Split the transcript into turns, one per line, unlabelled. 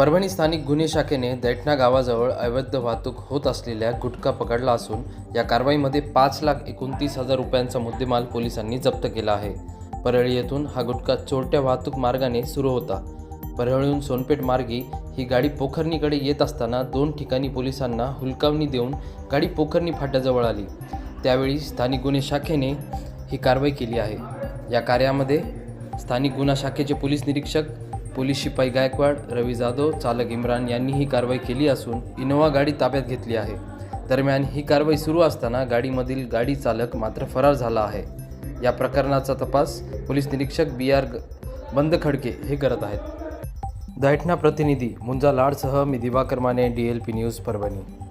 परभणी स्थानिक गुन्हे शाखेने दैठणा गावाजवळ अवैध वाहतूक होत असलेल्या गुटखा पकडला असून या कारवाईमध्ये पाच लाख एकोणतीस हजार रुपयांचा मुद्देमाल पोलिसांनी जप्त केला आहे. परळी येथून हा गुटखा चोरट्या वाहतूक मार्गाने सुरू होता. परळीहून सोनपेठ मार्गी ही गाडी पोखरणीकडे येत असताना दोन ठिकाणी पोलिसांना हुलकावणी देऊन गाडी पोखरणी फाट्याजवळ आली. त्यावेळी स्थानिक गुन्हे शाखेने ही कारवाई केली आहे. या कार्यामध्ये स्थानिक गुन्हा शाखेचे पोलीस निरीक्षक पोलीस शिपाई गायकवाड रवी जाधव चालक इम्रान यांनी ही कारवाई केली असून इनोवा गाडी ताब्यात घेतली आहे. दरम्यान ही कारवाई सुरू असताना गाडीमधील गाडी चालक मात्र फरार झाला आहे. या प्रकरणाचा तपास पोलीस निरीक्षक बी आर बंद खडके हे करत आहेत. दैठणा प्रतिनिधी मुंजा लाडसह मी Diwakar Mane D L P news Parbhani.